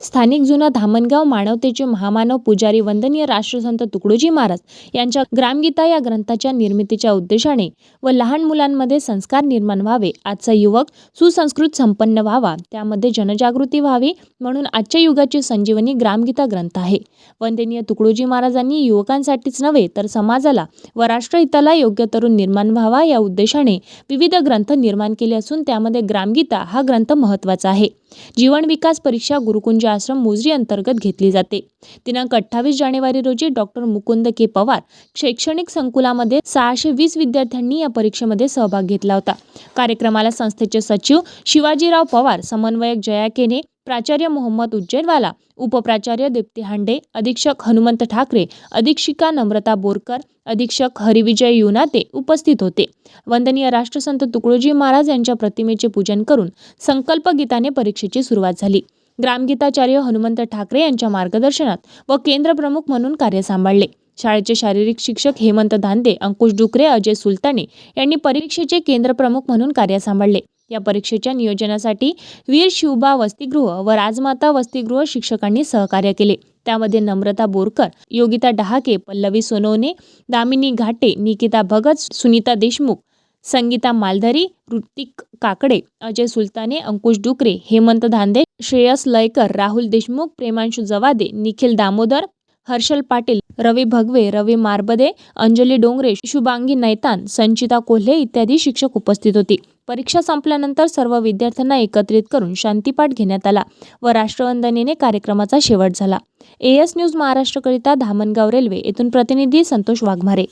स्थानिक जुना धामणगाव मानवतेचे महामानव पुजारी वंदनीय राष्ट्रसंत तुकडोजी महाराज यांच्या ग्रामगीता या ग्रंथाच्या निर्मितीच्या उद्देशाने व लहान मुलांमध्ये संस्कार निर्माण व्हावे आजचा युवक सुसंस्कृत संपन्न व्हावा त्यामध्ये जनजागृती व्हावी म्हणून आजच्या युगाची संजीवनी ग्रामगीता ग्रंथ आहे. वंदनीय तुकडोजी महाराजांनी युवकांसाठीच नव्हे तर समाजाला व राष्ट्रहिताला योग्य तरुण निर्माण व्हावा या उद्देशाने विविध ग्रंथ निर्माण केले असून त्यामध्ये ग्रामगीता हा ग्रंथ महत्त्वाचा आहे. जीवन विकास परीक्षा गुरुकुंज आश्रम मोजरी अंतर्गत घेतली जाते. दिनांक अठ्ठावीस जानेवारी रोजी डॉक्टर मुकुंद के पवार शैक्षणिक संकुलामध्ये सहाशे वीस विद्यार्थ्यांनी या परीक्षेमध्ये सहभाग घेतला होता. कार्यक्रमाला संस्थेचे सचिव शिवाजीराव पवार समन्वयक जया केने प्राचार्य मोहम्मद उज्जैनवाला उपप्राचार्य दीप्ती हांडे अधीक्षक हनुमंत ठाकरे अधीक्षिका नम्रता बोरकर अधीक्षक हरिविजय युनाते उपस्थित होते. वंदनीय राष्ट्रसंत तुकडोजी महाराज यांच्या प्रतिमेचे पूजन करून संकल्प गीताने परीक्षेची सुरुवात झाली. ग्रामगीताचार्य हनुमंत ठाकरे यांच्या मार्गदर्शनात व केंद्रप्रमुख म्हणून कार्य सांभाळले. शाळेचे शारीरिक शिक्षक हेमंत धांदे अंकुश डुकरे अजय सुलताने यांनी परीक्षेचे केंद्रप्रमुख म्हणून कार्य सांभाळले. या परीक्षेच्या नियोजनासाठी वीर शिवबा वसतिगृह व राजमाता वसतिगृह शिक्षकांनी सहकार्य केले. त्यामध्ये नम्रता बोरकर योगिता डहाके पल्लवी सोनवणे दामिनी घाटे निकिता भगत सुनीता देशमुख संगीता मालधरी ऋतिक काकडे अजय सुलताने अंकुश डुकरे हेमंत धांदे श्रेयस लयकर राहुल देशमुख प्रेमांशू जवादे निखिल दामोदर हर्षल पाटील रवी भगवे रवी मारबदे अंजली डोंगरे शुभांगी नैतान संचिता कोल्हे इत्यादी शिक्षक उपस्थित होते. परीक्षा संपल्यानंतर सर्व विद्यार्थ्यांना एकत्रित करून शांतीपाठ घेण्यात आला व राष्ट्रवंदनेने कार्यक्रमाचा शेवट झाला. एएस न्यूज महाराष्ट्रकरिता धामणगाव रेल्वे येथून प्रतिनिधी संतोष वाघमारे.